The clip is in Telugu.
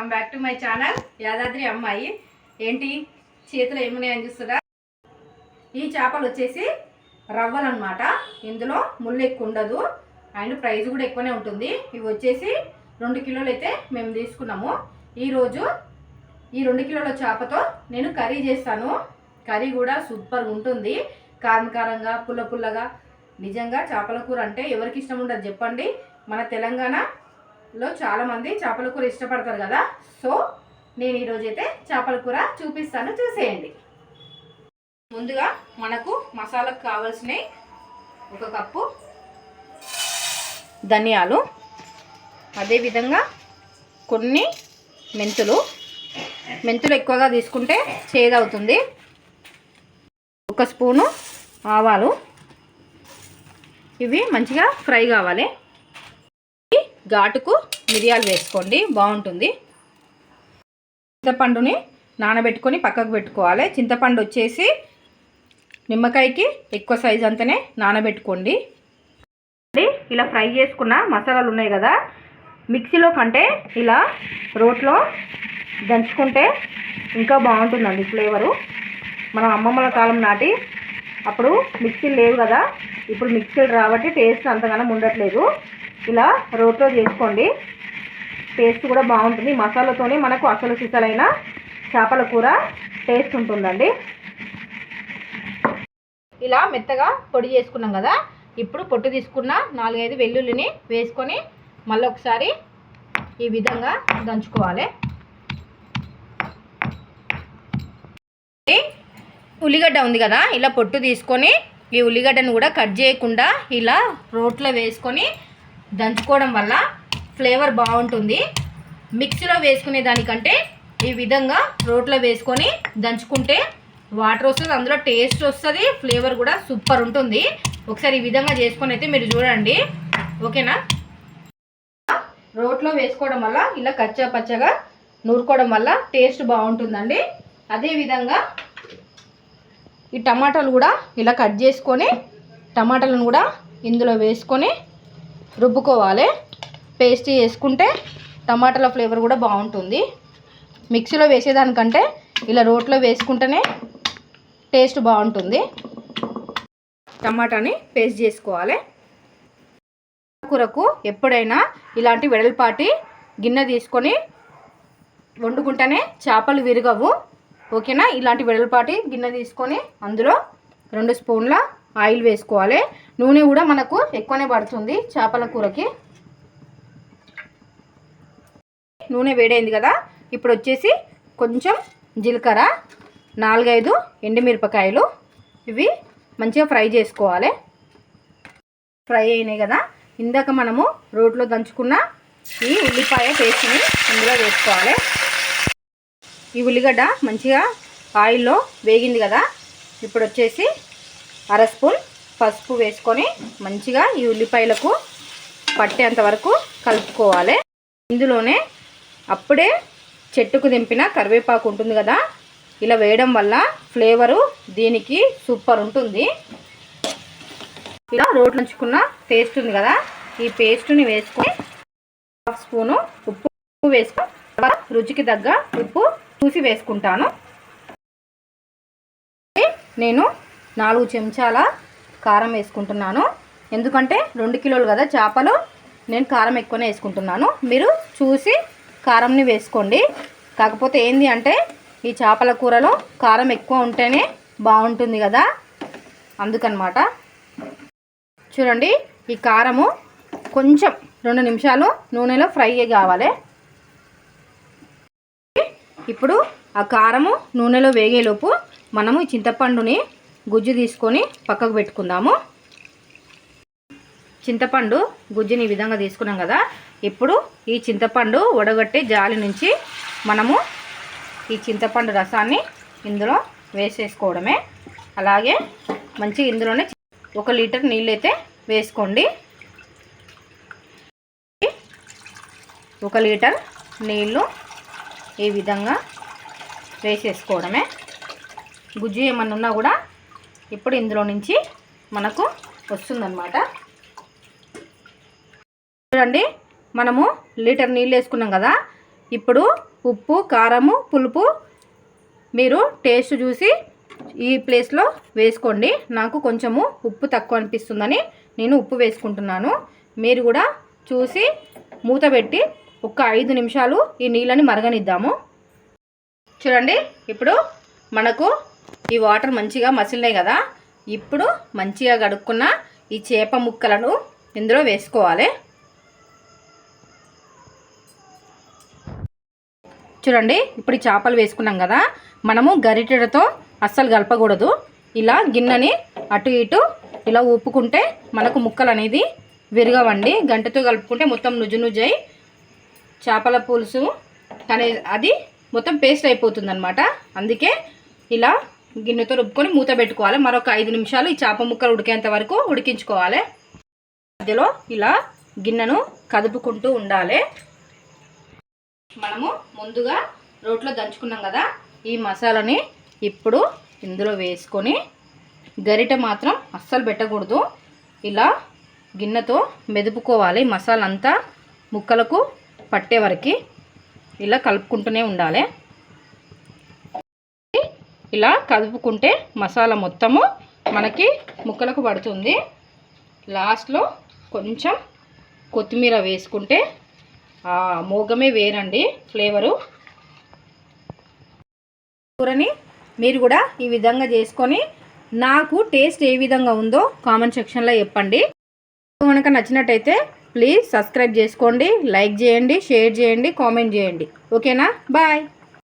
Welcome back to my channel Yadadri అమ్మాయి. ఏంటి? చేతిలో ఏమున్నాయని చూస్తురా ఈ చేపలు వచ్చేసి రవ్వలన్నమాట. ఇందులో ముళ్ళు ఎక్కువ ఉండదు. అండ్ ప్రైస్ కూడా ఎక్కువనే ఉంటుంది. ఇవి వచ్చేసి రెండు కిలోలు అయితే మేము తీసుకున్నాము. ఈరోజు ఈ రెండు కిలోల చేపతో నేను కర్రీ చేస్తాను. కర్రీ కూడా సూపర్ ఉంటుంది. కారం కారంగా పుల్ల పుల్లగా. నిజంగా చేపల కూర అంటే ఎవరికి ఇష్టం ఉండదు చెప్పండి. మన తెలంగాణ లో చాలామంది చేపల కూర ఇష్టపడతారు కదా. సో నేను ఈరోజు అయితే చేపల కూర చూపిస్తాను చూసేయండి. ముందుగా మనకు మసాలాకు కావాల్సినవి ఒక కప్పు ధనియాలు అదేవిధంగా కొన్ని మెంతులు. మెంతులు ఎక్కువగా తీసుకుంటే చేదవుతుంది. ఒక స్పూను ఆవాలు. ఇవి మంచిగా ఫ్రై కావాలి. ఘాటుకు మిరియాలు వేసుకోండి. బాగుంటుంది. చింతపండుని నానబెట్టుకొని పక్కకు పెట్టుకోవాలి. చింతపండు వచ్చేసి నిమ్మకాయకి ఎక్కువ సైజ్ అంతనే నానబెట్టుకోండి. ఇలా ఫ్రై చేసుకున్న మసాలాలు ఉన్నాయి కదా మిక్సీలో కంటే ఇలా రోట్లో దంచుకుంటే ఇంకా బాగుంటుందండి ఫ్లేవరు. మన అమ్మమ్మల కాలం నాటి అప్పుడు మిక్సీలు లేవు కదా ఇప్పుడు మిక్సీలు రాబట్టి టేస్ట్ అంతగానం ఉండట్లేదు. ఇలా రోట్లో చేసుకోండి. టేస్ట్ కూడా బాగుంటుంది. మసాలాతోనే మనకు అసలు సిసలైన చేపల కూర టేస్ట్ ఉంటుందండి. ఇలా మెత్తగా పొడి చేసుకున్నాం కదా. ఇప్పుడు పొట్టు తీసుకున్న నాలుగైదు వెల్లుల్లిని వేసుకొని మళ్ళీ ఒకసారి ఈ విధంగా దంచుకోవాలి. ఉల్లిగడ్డ ఉంది కదా ఇలా పొట్టు తీసుకొని ఈ ఉల్లిగడ్డను కూడా కట్ చేయకుండా ఇలా రోట్లో వేసుకొని దంచుకోవడం వల్ల ఫ్లేవర్ బాగుంటుంది. మిక్సీలో వేసుకునే దానికంటే ఈ విధంగా రోట్లో వేసుకొని దంచుకుంటే వాటర్ వస్తుంది అందులో టేస్ట్ వస్తుంది ఫ్లేవర్ కూడా సూపర్ ఉంటుంది. ఒకసారి ఈ విధంగా చేసుకొని అయితే మీరు చూడండి. ఓకేనా? రోట్లో వేసుకోవడం వల్ల ఇలా కచ్చా పచ్చగా నూరుకోవడం వల్ల టేస్ట్ బాగుంటుందండి. అదేవిధంగా ఈ టమాటాలు కూడా ఇలా కట్ చేసుకొని టమాటాలను కూడా ఇందులో వేసుకొని రుబ్బుకోవాలి. పేస్ట్ చేసుకుంటే టమాటాల ఫ్లేవర్ కూడా బాగుంటుంది. మిక్సీలో వేసేదానికంటే ఇలా రోట్లో వేసుకుంటేనే టేస్ట్ బాగుంటుంది. టమాటాని పేస్ట్ చేసుకోవాలి. కూరకు ఎప్పుడైనా ఇలాంటి వెడల్పాటి గిన్నె తీసుకొని వండుకుంటేనే చేపలు విరగవు. ఓకేనా? ఇలాంటి వెడల్పాటి గిన్నె తీసుకొని అందులో రెండు స్పూన్ల ఆయిల్ వేసుకోవాలి. నూనె కూడా మనకు ఎక్కువనే పడుతుంది చేపల కూరకి. నూనె వేడైంది కదా ఇప్పుడు వచ్చేసి కొంచెం జీలకర్ర నాలుగైదు ఎండుమిరపకాయలు. ఇవి మంచిగా ఫ్రై చేసుకోవాలి. ఫ్రై అయినాయి కదా ఇందాక మనము రోట్లో దంచుకున్న ఈ ఉల్లిపాయ పేస్ట్ని ఇందులో వేసుకోవాలి. ఈ ఉల్లిగడ్డ మంచిగా ఆయిల్లో వేగింది కదా ఇప్పుడు వచ్చేసి అర స్పూన్ పసుపు వేసుకొని మంచిగా ఈ ఉల్లిపాయలకు పట్టేంత వరకు కలుపుకోవాలి. ఇందులోనే అప్పుడే చెట్టుకు దింపిన కరివేపాకు ఉంటుంది కదా ఇలా వేయడం వల్ల ఫ్లేవరు దీనికి సూపర్ ఉంటుంది. ఇలా రోట్లుంచుకున్న పేస్ట్ ఉంది కదా ఈ పేస్ట్ని వేసుకొని హాఫ్ స్పూను ఉప్పు వేసుకొని రుచికి తగ్గ ఉప్పు చూసి వేసుకుంటాను. నేను నాలుగు చెంచాల కారం వేసుకుంటున్నాను. ఎందుకంటే రెండు కిలోలు కదా చేపలు నేను కారం ఎక్కువనే వేసుకుంటున్నాను. మీరు చూసి కారంని వేసుకోండి. కాకపోతే ఏంది అంటే ఈ చేపల కూరలో కారం ఎక్కువ ఉంటేనే బాగుంటుంది కదా. అందుకనమాట. చూడండి ఈ కారము కొంచెం రెండు నిమిషాలు నూనెలో ఫ్రై కావాలి. ఇప్పుడు ఆ కారము నూనెలో వేగేలోపు మనము ఈ చింతపండుని గుజ్జు తీసుకొని పక్కకు పెట్టుకుందాము. చింతపండు గుజ్జుని ఈ విధంగా తీసుకున్నాం కదా. ఇప్పుడు ఈ చింతపండు వడగట్టే జాలి నుంచి మనము ఈ చింతపండు రసాన్ని ఇందులో వేసేసుకోవడమే. అలాగే మంచి ఇందులోనే ఒక లీటర్ నీళ్ళు అయితే వేసుకోండి. ఒక లీటర్ నీళ్ళు ఈ విధంగా వేసేసుకోవడమే. గుజ్జు ఏమన్నా ఉన్నా కూడా ఇప్పుడు ఇందులో నుంచి మనకు వస్తుందన్నమాట. చూడండి మనము లీటర్ నీళ్ళు వేసుకున్నాం కదా. ఇప్పుడు ఉప్పు కారము పులుపు మీరు టేస్ట్ చూసి ఈ ప్లేస్లో వేసుకోండి. నాకు కొంచెము ఉప్పు తక్కువ అనిపిస్తుందని నేను ఉప్పు వేసుకుంటున్నాను. మీరు కూడా చూసి మూత పెట్టి ఒక ఐదు నిమిషాలు ఈ నీళ్ళని మరగనిద్దాము. చూడండి ఇప్పుడు మనకు ఈ వాటర్ మంచిగా మసిలినాయి కదా ఇప్పుడు మంచిగా కడుక్కున్న ఈ చేప ముక్కలను ఇందులో వేసుకోవాలి. చూడండి ఇప్పుడు ఈ చేపలు వేసుకున్నాం కదా మనము గరిటెడతో అస్సలు కలపకూడదు. ఇలా గిన్నెని అటు ఇటు ఇలా ఊపుకుంటే మనకు ముక్కలు అనేది విరగవండి. గంటతో కలుపుకుంటే మొత్తం నుజ్జు నుజ్జై చేపల పులుసు అనే అది మొత్తం పేస్ట్ అయిపోతుంది అందుకే ఇలా గిన్నెతో రుబ్బుకొని మూత పెట్టుకోవాలి. మరొక ఐదు నిమిషాలు ఈ చేప ముక్కలు ఉడికేంత వరకు ఉడికించుకోవాలి. మధ్యలో ఇలా గిన్నెను కదుపుకుంటూ ఉండాలి. మనము ముందుగా రోట్లో దంచుకున్నాం కదా ఈ మసాలాని ఇప్పుడు ఇందులో వేసుకొని గరిటె మాత్రం అస్సలు పెట్టకూడదు. ఇలా గిన్నెతో మెదుపుకోవాలి. మసాలంతా అంతా ముక్కలకు పట్టే వరకు ఇలా కలుపుకుంటూనే ఉండాలి. ఇలా కలుపుకుంటే మసాలా మొత్తము మనకి ముక్కలకు పడుతుంది. లాస్ట్లో కొంచెం కొత్తిమీర వేసుకుంటే మోగమే వేరండి ఫ్లేవరు. కూరని మీరు కూడా ఈ విధంగా చేసుకొని నాకు టేస్ట్ ఏ విధంగా ఉందో కామెంట్ సెక్షన్లో చెప్పండి. కనుక నచ్చినట్టయితే ప్లీజ్ సబ్స్క్రైబ్ చేసుకోండి లైక్ చేయండి షేర్ చేయండి కామెంట్ చేయండి. ఓకేనా? బాయ్.